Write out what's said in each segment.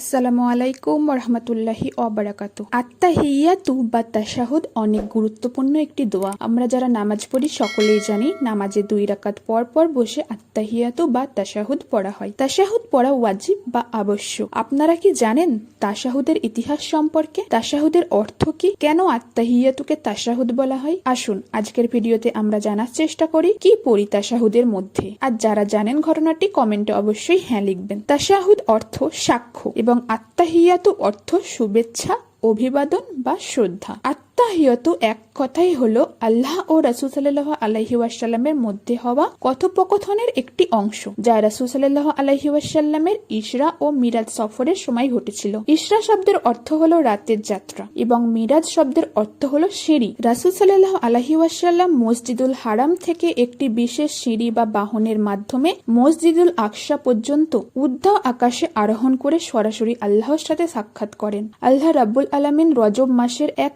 আসসালামু আলাইকুম রহমতুল্লাহি অবরাকাতু আত্মাহিয়াতু বা তাশাহুদ অনেক গুরুত্বপূর্ণ একটি দোয়া। আমরা যারা নামাজ পড়ি সকলেই জানি, নামাজে দুই রাকাত পর পর বসে আত্মাহিয়াতু বা তাশাহুদ পড়া হয়। তাশাহুদ পড়া ওয়াজিব বা আবশ্যক। আপনারা কি জানেন তাশাহুদের ইতিহাস সম্পর্কে? তাশাহুদের অর্থ কি? কেন আত্মাহিয়াতুকে তাশাহুদ বলা হয়? আসুন, আজকের ভিডিওতে আমরা জানার চেষ্টা করি, কি পড়ি তাশাহুদের মধ্যে? আর যারা জানেন ঘটনাটি কমেন্টে অবশ্যই হ্যাঁ লিখবেন। তাশাহুদ অর্থ সাক্ষ্য। এবং আত্মাহিয়াতু অর্থ শুভেচ্ছা অভিবাদন বা শ্রদ্ধা। আত্মাহিয়ত এক কথাই হলো, আল্লাহ ও রাসুল সাল্লাহ আলহি ওয়াসাল্লামের মধ্যে হওয়া কথোপকথনের একটি অংশ, যা রাসুল সাল্লাহ আলহি ওয়াসাল্লামের ইশরা ও মিরাজ সফরের সময় ঘটেছিল। ইশরা শব্দের অর্থ হলো রাতের যাত্রা এবং মিরাজ শব্দের অর্থ হলো সিঁড়ি। রাসুল সাল্লাহ আলহি ওয়াসাল্লাম মসজিদুল হারাম থেকে একটি বিশেষ সিঁড়ি বা বাহনের মাধ্যমে মসজিদুল আকসা পর্যন্ত উদ্ধ আকাশে আরোহণ করে সরাসরি আল্লাহর সাথে সাক্ষাৎ করেন। আল্লাহ রাব্বুল আলামিন রজব মাসের এক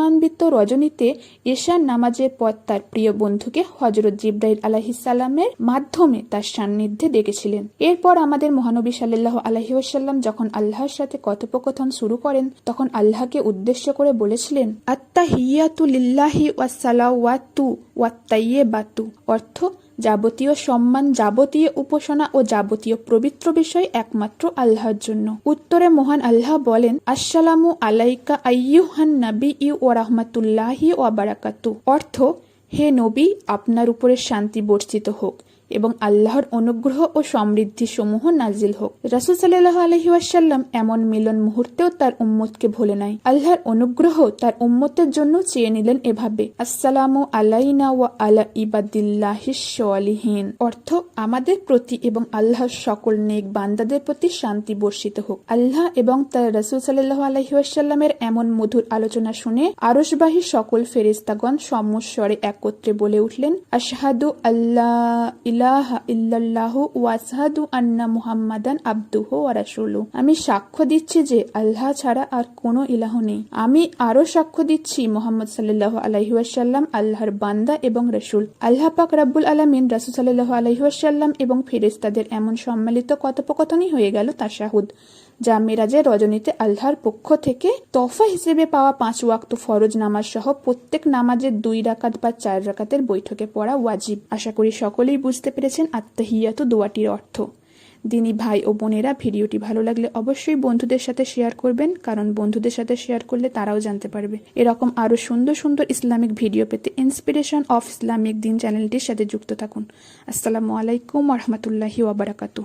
মহিমান্বিত রজনীতে এশার নামাজের পর তার প্রিয় বন্ধুকে হজরত জিব্রাইল আলাহিসাল্লামের মাধ্যমে তার সান্নিধ্যে দেখেছিলেন। এরপর আমাদের মহানবী সাল্লাহ আলহিউসাল্লাম যখন আল্লাহর সাথে কথোপকথন শুরু করেন, তখন আল্লাহকে উদ্দেশ্য করে বলেছিলেন আত্মা হিয়াতু লিল্লাহি ওয়াসালাওয়াতু ওয়াত্তাইয়ে বাতু অর্থ যাবতীয় সম্মান, যাবতীয় উপাসনা ও যাবতীয় পবিত্র বিষয় একমাত্র আল্লাহর জন্য। উত্তরে মহান আল্লাহ বলেন, আসসালামু আলাইকা আইয়ুহান নবী ইউ ও রহমাতুল্লাহি ও বারাকাতু। অর্থ, হে নবী, আপনার উপরে শান্তি বর্ষিত হোক। এবং আল্লাহর অনুগ্রহ ও সমৃদ্ধি সমূহ নাজিল হোক। রাসুল সাল্লাহ আলহিউসাল্লাম এমন মিলন মুহূর্তেও তার উম্মতকে ভোলে নাই। আল্লাহর অনুগ্রহ তার উম্মতের জন্য চেয়ে নিলেন এভাবে, আসসালামু আলাইনা ওয়া আলা ইবাদিল্লাহিন অর্থ, আমাদের প্রতি এবং আল্লাহর সকল নেক বান্দাদের প্রতি শান্তি বর্ষিত হোক। আল্লাহ এবং তার রাসুল সাল্লাহ আলহিউসাল্লামের এমন মধুর আলোচনা শুনে আরসবাহী সকল ফেরিস্তাগণ সম্মস্বরে একত্রে বলে উঠলেন, আশহাদু আল্লাহ ওয়াসহাদু আন্না আব্দুহু আমি সাক্ষ্য দিচ্ছি যে আল্লাহ ছাড়া আর কোনো ইলাহ নেই। আমি আরও সাক্ষ্য দিচ্ছি মোহাম্মদ সাল্লাল্লাহু আলাইহি ওয়াসাল্লাম আল্লাহর বান্দা এবং রাসূল। আল্লাহ পাক রাব্বুল আলামিন রাসূল সাল্লাল্লাহু আলাইহি ওয়াসাল্লাম এবং ফেরেশতাদের এমন সম্মিলিত কথোপকথনই হয়ে গেল তাশাহুদ যা মেরাজের রজনীতে আল্লাহর পক্ষ থেকে তফা হিসেবে পাওয়া পাঁচ ওয়াক্ত ফরজ নামাজ সহ প্রত্যেক নামাজের দুই রাকাত বা চার রাকাতের বৈঠকে পড়া ওয়াজিব। আশা করি সকলেই বুঝতে পেরেছেন আত্মাহিয়াত দোয়াটির অর্থ। দিনী ভাই ও বোনেরা ভিডিওটি ভালো লাগলে অবশ্যই বন্ধুদের সাথে শেয়ার করবেন, কারণ বন্ধুদের সাথে শেয়ার করলে তারাও জানতে পারবে। এরকম আরও সুন্দর সুন্দর ইসলামিক ভিডিও পেতে ইন্সপিরেশন অফ ইসলামিক দিন চ্যানেলটির সাথে যুক্ত থাকুন। আসসালামু আলাইকুম রহমতুল্লাহি ওয়াবারাকাতু